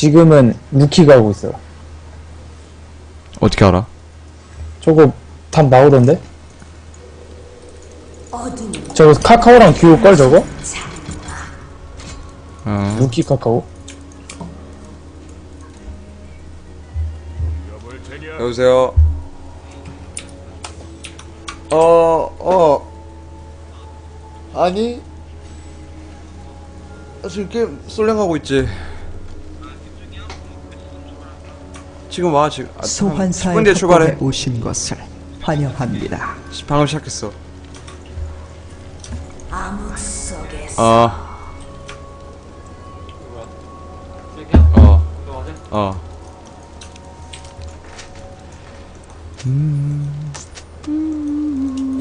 지금은 루키 가고 있어요. 어떻게 알아? 저거 답 나오던데? 저거 카카오랑 듀오 걸 저거? 어. 루키 카카오? 여보세요. 어, 어. 아니. 나 지금 게임 솔랭하고 있지. 지금 와 지금. 아, 한 소환사의 10분 뒤에 출발해. 협곡에 오신 것을 환영합니다. 방금 시작했어. 암흑 속에서 어. 어. 어.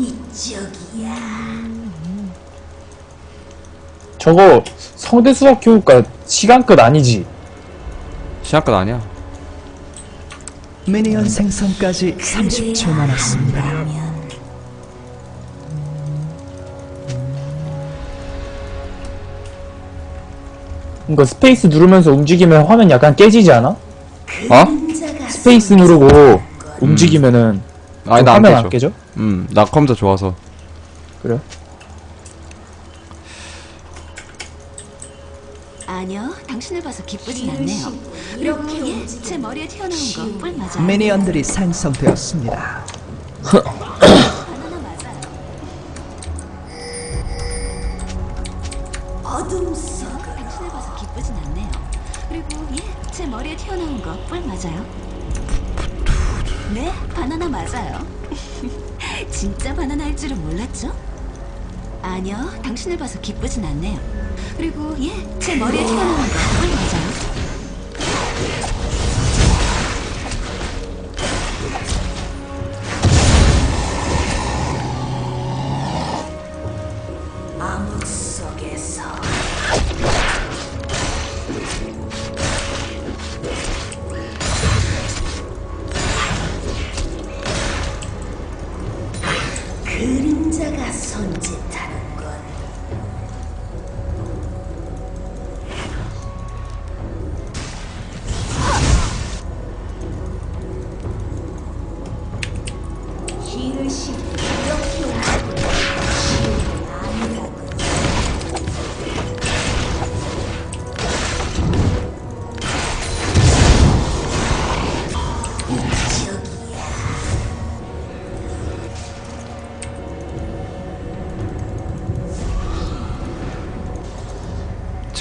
이쪽이야. 저거 성대 수학 교육과 시간 끝 아니지? 시작 끝 아니야. 미니언 생성까지 30초 남았습니다. 이거 스페이스 누르면서 움직이면 화면 약간 깨지지 않아? 어? 스페이스 누르고 움직이면은 아니 나안 화면 깨져. 안 깨져? 음, 나 컴퓨터 좋아서. 그래? 아니요, 당신을 봐서 기쁘진 않네요. 그리고 예, 제 머리에 튀어나온 거 뿔 맞아요. 미니언들이. 바나나 맞아요. 어둠 속으로 당신을 봐서 기쁘진 않네요. 그리고 예, 제 머리에 튀어나온 거 뿔 맞아요. 네, 바나나 맞아요. 진짜 바나나일 줄은 몰랐죠? 아니요, 당신을 봐서 기쁘진 않네요. 그리고 예, 제 머리에 튀어나온 거뿔 맞아요.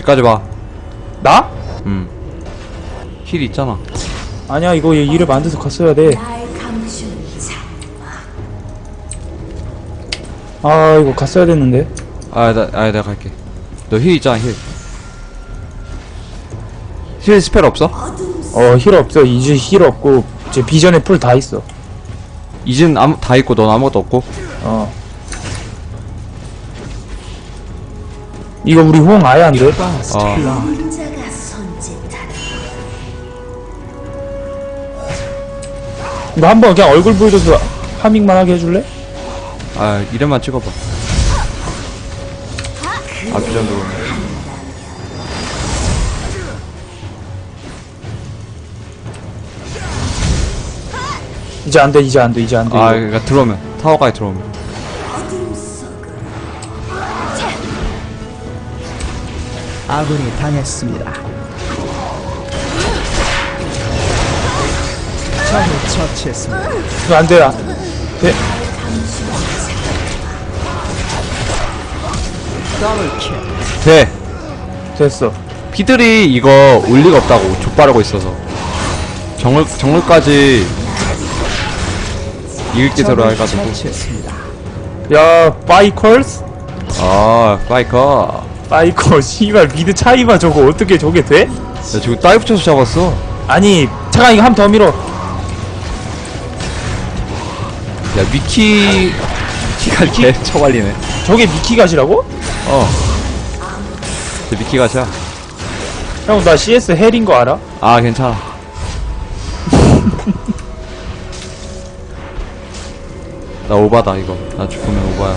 집까지 봐. 나? 음. 힐 있잖아. 아니야 이거 얘안 돼서 갔어야 돼. 아 이거 갔어야 됐는데. 아, 나, 아, 내가 갈게. 너 힐 있잖아, 힐. 힐 스펠 없어? 어둠 어힐 없어 이제 힐 없고 제 비전에 풀 다 있어. 이젠 아무, 다 있고, 넌 아무것도 없고. 어. 이거 우리 호응 아예 안 돼? 어. 손짓하는 이거 한번 그냥 얼굴 보여줘서 하밍만 하게 해줄래? 아, 이름만 찍어봐. 아, 그. 이제 안 돼, 이제 안 돼, 이제 안 돼. 아, 이거. 그니까 들어오면. 타워까지 들어오면. 아군이 당했습니다. 적을 처치했습니다. 이거 안 돼. 아, 돼. 더블킬. 돼! 됐어. 피들이 이거 올 리가 없다고. 족바르고 있어서. 정글, 정글까지 이길 기세로 적을 해가지고. 처치했습니다. 야, 파이컬스? 아, 파이커. 파이컬, 씨발, 미드 차이봐, 저거 어떻게 저게 돼? 야, 지금 다이브 쳐서 잡았어. 아니, 잠깐, 이거 한번더 밀어. 야, 미키. 미키가 개 처발리네. 저게 미키 가시라고? 어. 저 미키 가자. 형, 나 CS 헬인 거 알아? 아, 괜찮아. 나 오바다, 이거. 나 죽으면 오바야.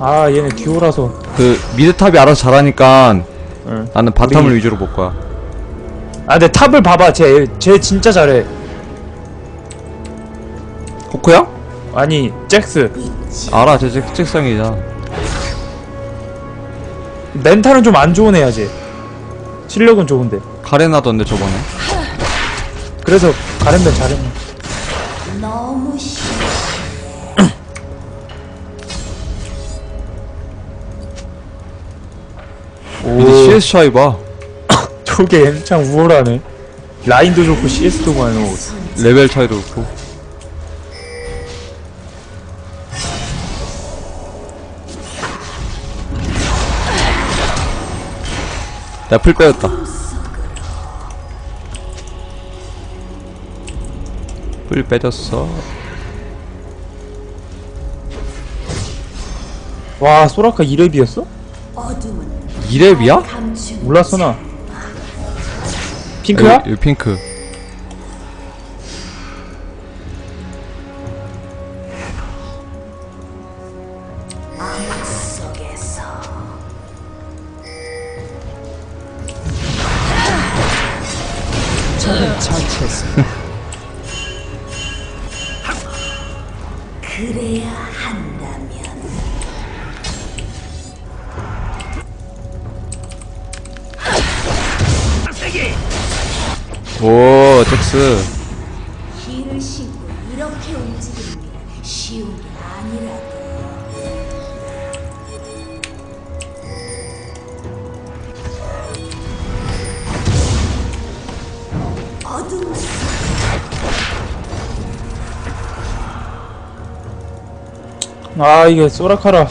아, 얘네 듀오라서. 그 미드탑이 알아서 잘하니까 응. 나는 바텀을 우리- 위주로 볼 거야. 아 근데 탑을 봐봐 쟤, 쟤 진짜 잘해 코코야? 아니 잭스 알아, 제 책- 책상이잖아. 멘탈은 좀 안 좋은 애야 쟤 실력은 좋은데 카레나던데 저번에. 그래서 가렌벤 잘했네 CS 차이 봐. 저게 엄청 우월하네 라인도 좋고 CS도 많고 레벨 차이도 그렇고. 내가 풀 빼였다. 풀 빼졌어. 와 소라카 2렙이었어? 어둠은 2렙이야? 감추는 몰랐어 나 핑크야? 여기, 여기 핑크. 아 이게 소라카라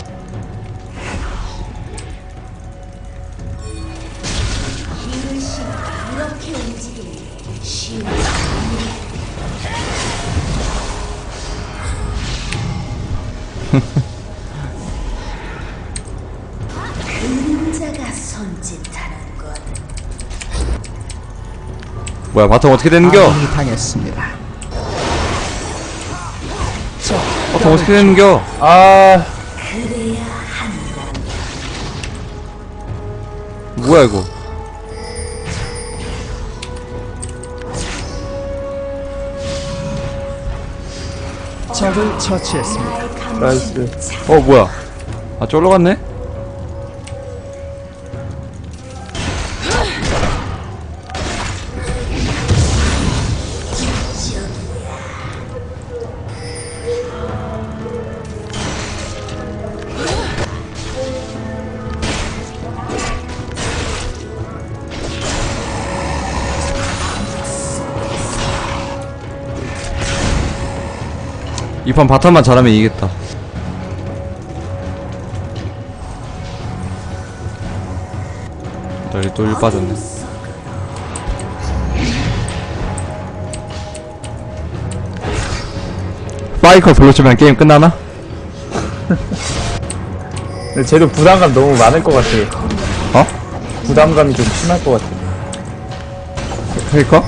뭐야, 바텀 어떻게 되는겨? 당했습니다. 어떻게 되는겨? 아 그래야 한다면 뭐야, 이거. 적을 처치했습니다. 나이스 자 어, 뭐야. 아, 쫄러 갔네? 이판 바텀만 잘하면 이기겠다. 저기 또일 빠졌네. 파이커 불러주면 게임 끝나나? 근데 쟤도 부담감 너무 많을 것 같아 어? 부담감이 좀 심할 것 같아 페이커?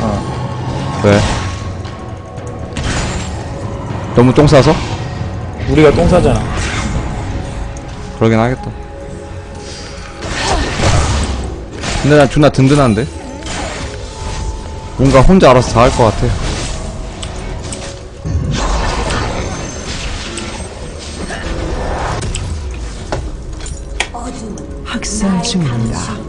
어. 왜? 너무 똥 싸서? 우리가 똥 싸잖아 그러긴 하겠다. 근데 난 존나 든든한데? 뭔가 혼자 알아서 다 할 것 같아. 학살 중입니다.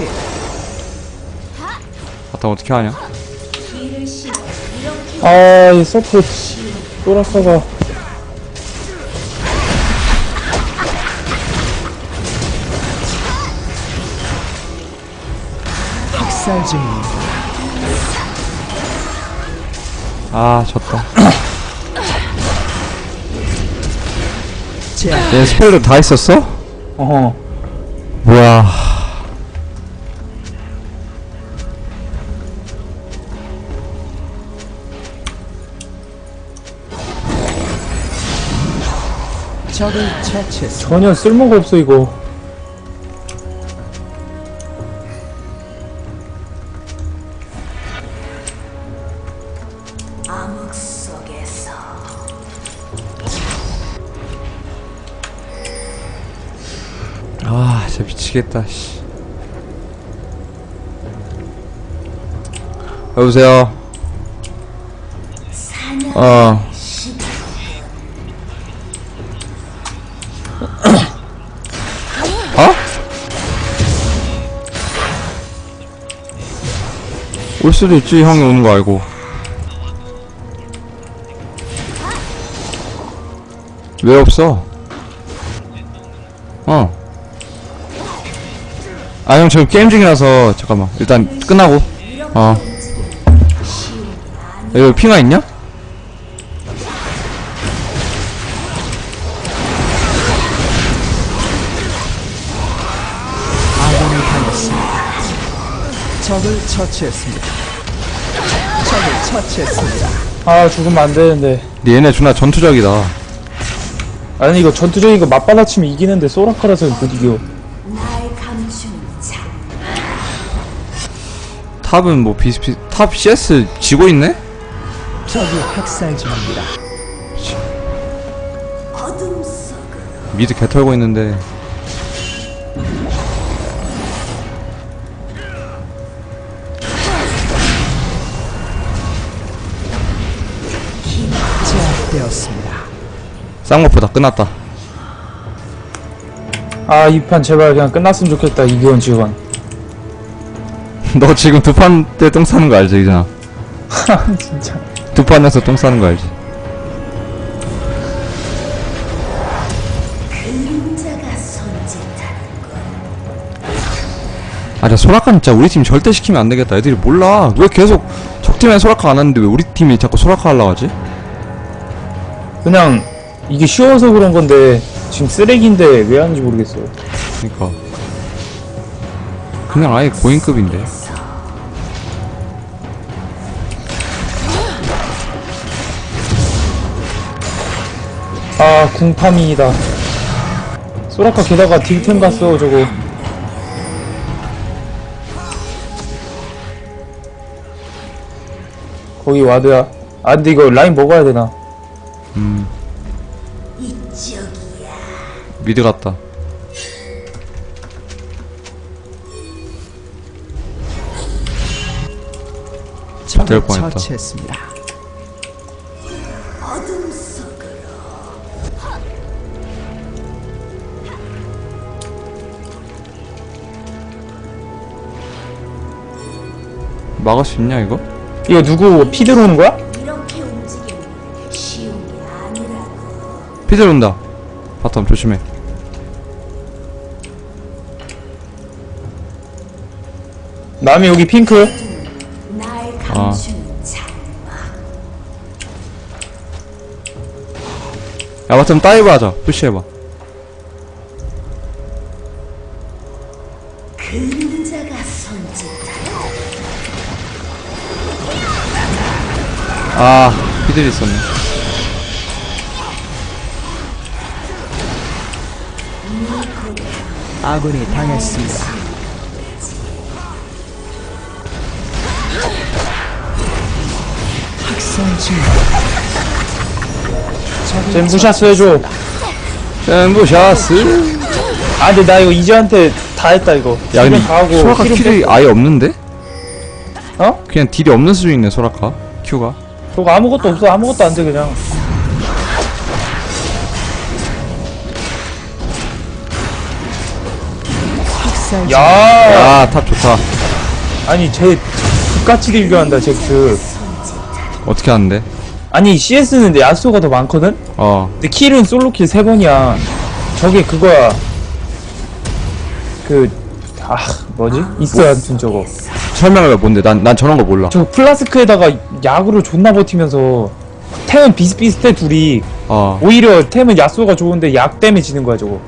더블킬. 바텀 어떻게 하냐? 이렇게 아이 서프 학살 중입니다. 아, 졌다. 얘 스펠도 다 있었어? 어허. 뭐야. 적을 처치했습니다. 전혀 쓸모가 없어, 이거. 암흑 속에서 아, 진짜 미치겠다, 씨. 여보세요? 사냥 어, 올 수도 있지, 형이 오는 거 알고. 왜 없어? 어. 아, 형 지금 게임 중이라서, 잠깐만. 일단 끝나고. 어. 여기 핑화 있냐? 적을 처치했습니다. 적을 처치했습니다. 아, 죽으면 안 되는데. 근데 얘네 존나 전투적이다. 아니, 이거 전투적인 거 맞받아치면 이기는데 소라카라서 못 이겨. 탑은 뭐 비슷비슷, 탑 CS 지고 있네? 적이 학살 중입니다. 어둠 속으로 미드 개 털고 있는데. 쌍꺼풀 다 끝났다. 아, 이 판 제발 그냥 끝났으면 좋겠다, 이기원 지원. 너 지금 두 판 때 똥 싸는 거 알지, 이잖아. 진짜. 두 판에서 똥 싸는 거 알지. 그림자가 손짓하는 아, 나 소라카 진짜 우리 팀 절대 시키면 안 되겠다. 애들이 몰라. 왜 계속 적팀에 소라카 안 하는데 왜 우리 팀이 자꾸 소라카 하려고 하지? 그냥, 이게 쉬워서 그런 건데, 지금 쓰레기인데 왜 하는지 모르겠어. 그니까. 그냥 아예 고인급인데. 아, 궁파밍이다. 소라카 게다가 딜템 갔어, 저거. 거기 와드야. 아, 근데 이거 라인 먹어야 되나? 이쪽이야 미드 같다. 될 뻔했다. 처치했습니다. 막을 수 있냐, 이거? 이거 누구 피 들어오는 거야? 이렇게 움직이는 게 쉬운 게 아니라고 피들 온다. 바텀 조심해. 남이 여기 핑크. 장막 야, 바텀 다이브 하자. 푸시해봐. 아, 피들 있었네. 아군이 당했습니다. 젠부샷 해줘. 젠부샤스. 아, 근데 나 이거 이지한테 다 했다, 이거. 야, 근데 딜은 다 하고. 소라카 킬이. 아예 없는데? 어? 그냥 딜이 없는 수준이네, 소라카. 큐가. 저거 아무것도 없어. 아무것도 안 돼, 그냥. 야 야, 탑 좋다. 아니, 쟤, 똑같이 딜교한다, 잭스. 어떻게 하는데? 아니, CS는 내 야수가 더 많거든? 어. 근데 킬은 솔로킬 3번이야. 저게 그거야. 그, 아, 뭐지? 있어, 아무튼 저거. 설명해봐, 뭔데? 난, 난 저런 거 몰라. 저 플라스크에다가 약으로 존나 버티면서 템은 비슷비슷해, 둘이. 어. 오히려 템은 야쏘가 좋은데 약 때문에 지는 거야, 저거.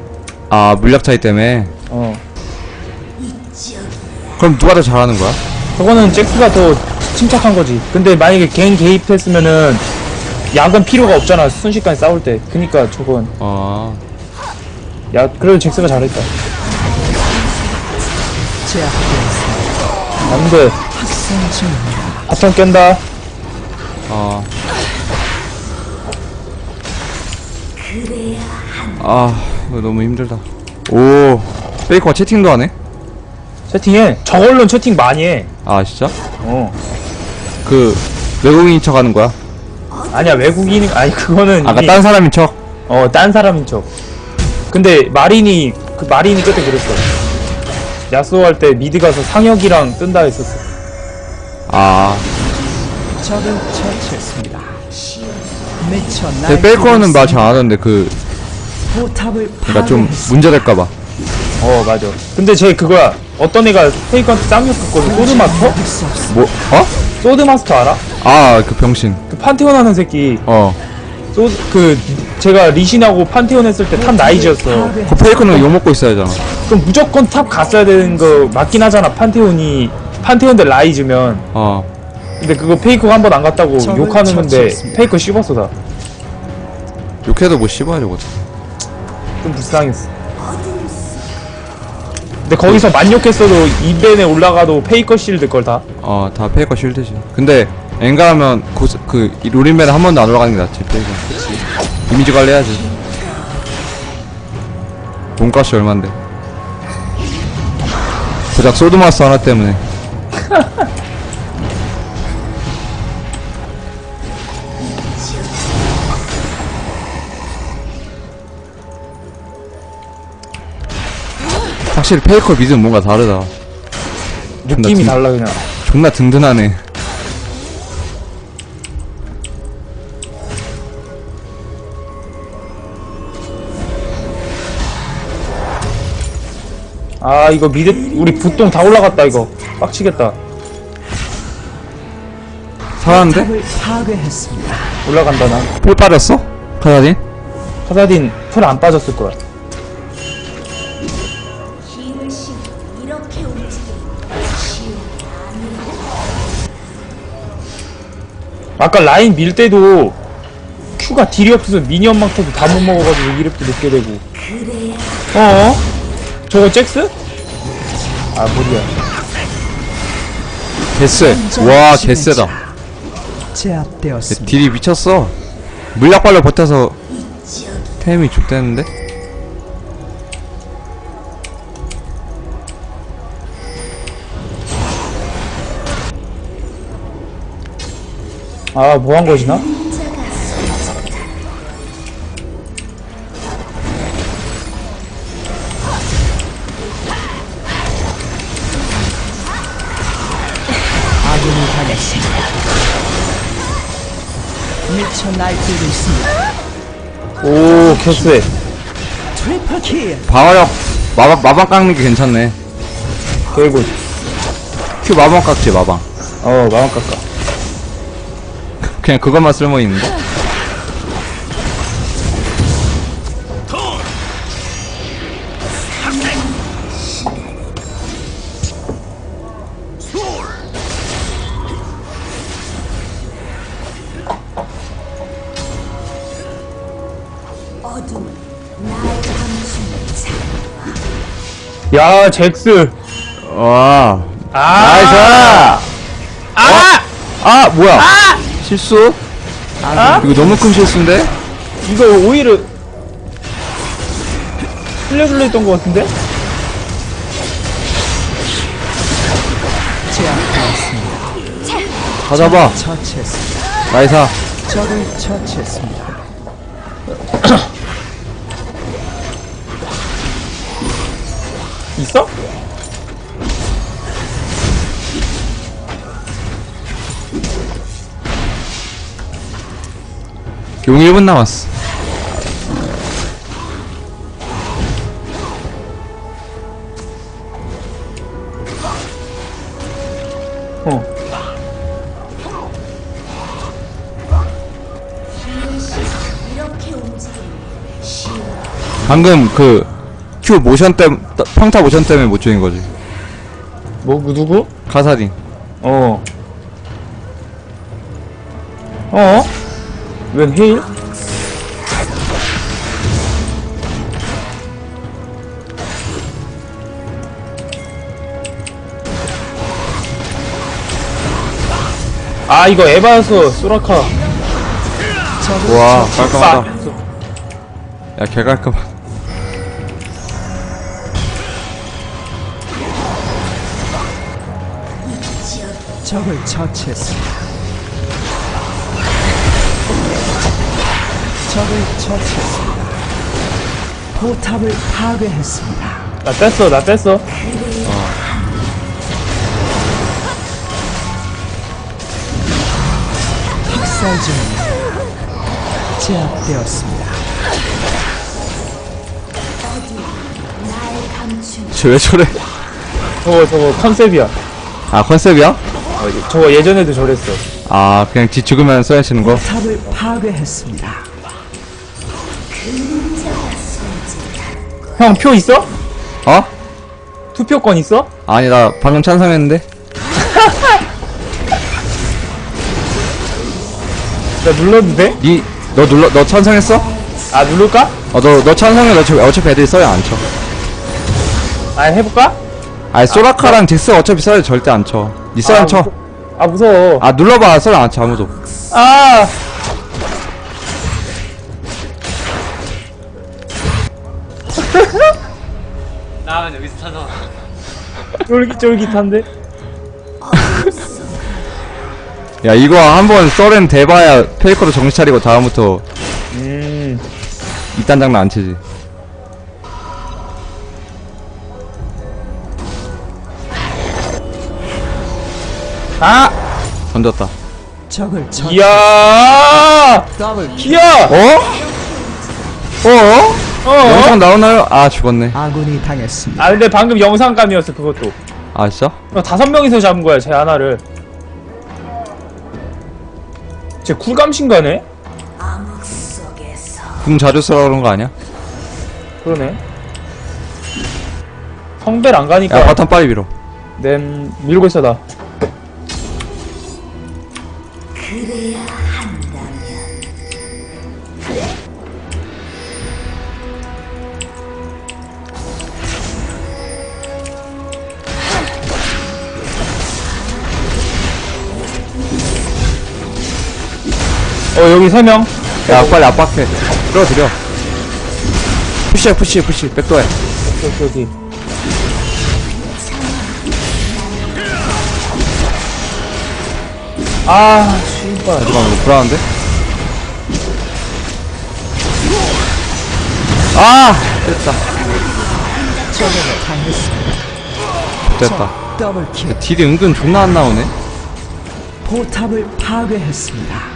아 물약 차이 때문에 어 그럼 누가 더 잘하는 거야? 저거는 잭스가 더 침착한 거지 근데 만약에 개인 개입했으면은 약은 필요가 없잖아 순식간에 싸울 때 그니까 저건 아 야 그래도 잭스가 잘했다 제압되었습니다. 안 돼 학살 중입니다. 바텀 깬다 아. 아, 이거 너무 힘들다. 오, 페이커가 채팅도 하네? 채팅해 저걸로는 채팅 많이 해 아, 진짜? 어. 그, 외국인인 척 하는 거야? 아니야 외국인이 아니 그거는 아까 이미- 딴 사람인 척? 어, 딴 사람인 척. 근데 마린이 그 마린이 그때 그랬어. 야스오 할 때 미드 가서 상혁이랑 뜬다 했었어. 아, 적을 처치했습니다. 미쳐 제 날뛰고 페이커는 말 있습니다. 잘안 하던데, 그, 포탑을 그니까 좀 파괴했습니다. 문제 될까 봐. 어, 맞아. 근데 쟤 그거야. 어떤 애가 페이커한테 쌍욕 했거든. 막을 수 없습니다. 뭐, 어? 소드마스터 알아? 아, 그 병신. 그 판테온 하는 새끼. 어. 소, 그, 제가 리신하고 판테온 했을 때 탑 나이즈였어. 그 페이커는 욕먹고 있어야 하잖아. 그럼 무조건 탑 갔어야 되는 거 맞긴 하잖아. 판테온이. 판테온 대 라이즈면. 어. 근데 그거 페이커가 한 번 안 갔다고 욕하는 건데 처치했습니다. 페이커 씹었어 다. 욕해도 뭐 씹어야 되거든. 좀 불쌍했어. 근데 거기서 만욕했어도 2벤에 올라가도 페이커 실드 걸 다. 어, 다 페이커 쉴드지. 근데, 엔가 하면, 고, 그, 이 롤인맨에 한 번도 안 올라가는 게 낫지, 페이커. 이미지 관리해야지. 돈가스 얼만데. 고작 솔드마스 하나 때문에. 확실히 페이커 미드는 뭔가 다르다. 느낌이 든- 달라 그냥. 존나 든든하네. 아 이거 미드 우리 부똥 다 올라갔다 이거. 빡치겠다. 살았는데? 포탑을 파괴했습니다. 올라간다 나. 폴 빠졌어? 카사딘? 카사딘 풀 안 빠졌을 거야. 아까 라인 밀 때도 큐가 딜이 없어서 미니언 망태도 다 못 먹어가지고 이랩도 늦게 되고. 그래야 어? 저거 잭스? 아 무리야. 개쎄. 와, 개쎄다. 제압되었습니다. 딜이 미쳤어. 물약발로 버텨서 템이 좋대는데? 아 뭐한 거지 나? 아군이 당했습니다. 미쳐 날뛰고 있습니다. 오 개쎄. 트리플 킬. 방어력, 마방, 마방 깎는 게 괜찮네. 개굿. 큐 마방 깎지, 마방. 어 마음 깎아. 그냥 그것만 쓸모 있는데? 야 잭스. 와. 아 나이스! 아! 아, 뭐야? 실수? 이거 너무 큰 실수인데? 이거 오히려 흘려줄려 했던 것 같은데? 다 잡아. 처치했습니다. 나이사. 적을 처치했습니다. 있어? 용 1분 남았어. 어. 방금 그, Q 모션 때 평타 모션 때문에 못 죽인 거지. 뭐 누구? 카사딘. 어. 어? 웬 헤일? 아 이거 에바였어 소라카 와 깔끔하다. 빡! 야개 깔끔. 적을 처치했습니다. 적을 처치했습니다. 포탑을 파괴했습니다. 나 뺐어 나 뺐어 학살 중입니다. 제압되었습니다. 날 감춘 쟤왜 저래? 저거 저거 컨셉이야 아 컨셉이야? 어, 저거 예전에도 저랬어 아 그냥 지 죽으면 써야 치는 거? 포탑을 파괴했습니다. 형 표 있어? 어? 투표권 있어? 아니 나 방금 찬성했는데. 나 눌러도 돼? 니 너 눌러 너 찬성했어? 아 누를까? 어 너 너 찬성해 너 어차피, 어차피 애들이 써야 안 쳐. 아 해볼까? 아니 소라카랑 잭스 어차피 써야 절대 안 쳐. 니 써야 안 쳐. 무서- 아 무서워 아 눌러봐 써야 안쳐 아무도. 아 나는 여기서 찾아. 쫄깃쫄깃한데? 야 이거 한번 썰은 대봐야 페이커로 정신 차리고 다음부터 음 이딴 장난 안 치지. 아! 던졌다. 적을 처치. 이야! 더블 킬. 기야! 어? 어? 어? 영상 나오나요? 아 죽었네. 아군이 당했습니다. 아 근데 방금 영상감이었어 그것도 아 진짜? 어, 다섯 명이서 잡은 거야 제 하나를 쟤 쿨감신가네? 암흑 속에서 궁 자주 쓰라 그런 거 아니야? 그러네 성벨 안야 가니까 바텀 빨리 밀어. 낸 밀고 있어 나 그래야 한다면 어 여기 세 명 야 빨리 압박해. 끌어들여. 푸시해 푸시해 푸시. 백도해. 여기 여기 아 씨발 잠깐만 이거 불안한데? 아! 됐다. 됐다. 더블 킬. 딜이 은근 존나 안 나오네. 포탑을 파괴했습니다.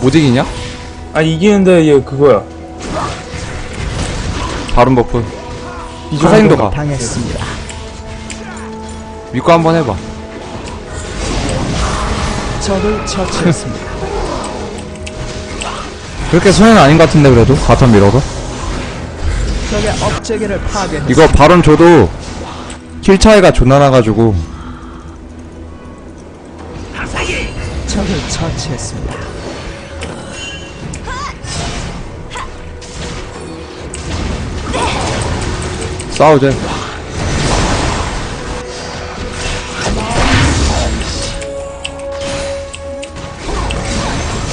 못 이기냐? 아니 이기는데 얘 그거야 바른 버프. 카사인도 가. 당했습니다. 믿고 한번 해봐. 적을 처치했습니다. 그렇게 손해는 아닌 것 같은데 그래도 바텀 밀어도. 적의 업체계를 파괴했습니다. 이거 바론 줘도 킬 차이가 존나 나가지고 적을 처치했습니다. 싸우자.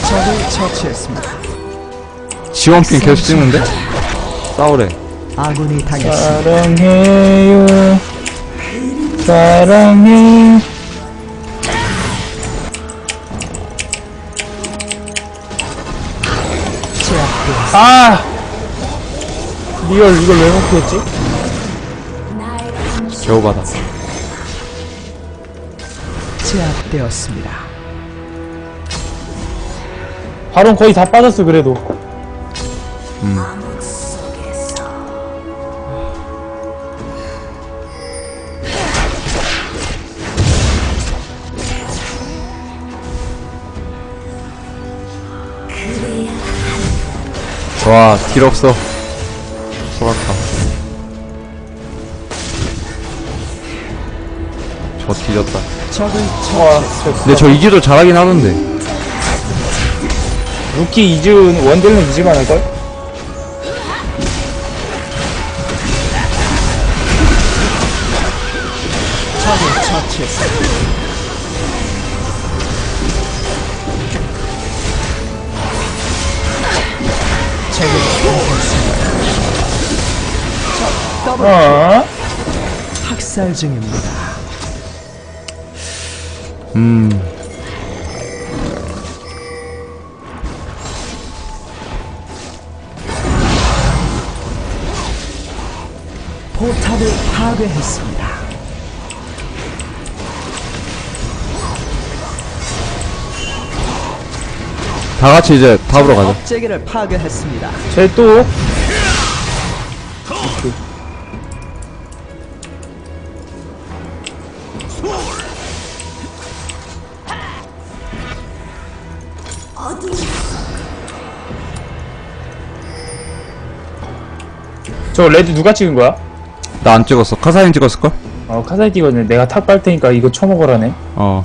적을 처치했습니다. 지원핀 계속 찍는데? 싸우래. 아군이 당했습니다. 사랑해요 사랑해 제압되었습니다. 아 리얼 이걸 왜 못했지? 겨우 받았어. 제압되었습니다. 바론 거의 다 빠졌어 그래도. 음. 와, 길 없어. 소각함. 뒤졌다. 적을 와, 근데 저 이지도 잘하긴 하던데. 루키 이즈는 원딜은. 적 더블 어? 학살 중입니다. 음. 포탑을 파괴했습니다. 다 같이 이제 탑으로 가자. 업체계를 파괴했습니다. 쟤 또? 저 레드 누가 찍은 거야? 나 안 찍었어. 카사인 찍었을걸? 어, 카사이 찍었네. 내가 탑갈 테니까 이거 쳐먹으라네. 어.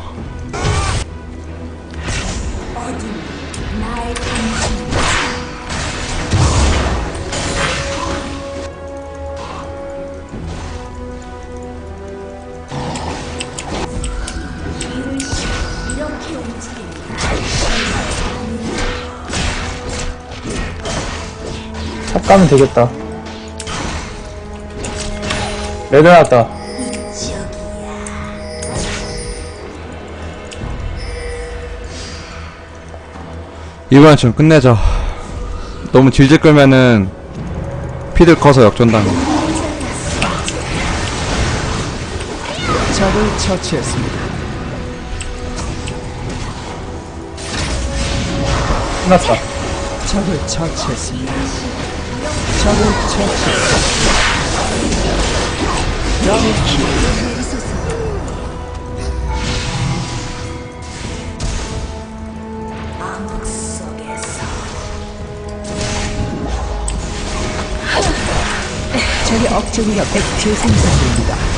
탑 가면 되겠다. 레드 나왔다. 이번엔 좀 끝내자. 너무 질질 끌면은 피들 커서 역전당해. 적을 처치했습니다. 끝났다. 적을 처치했습니다. 적을 처치했습니다. 적의 업체계가 곧 재생산됩니다.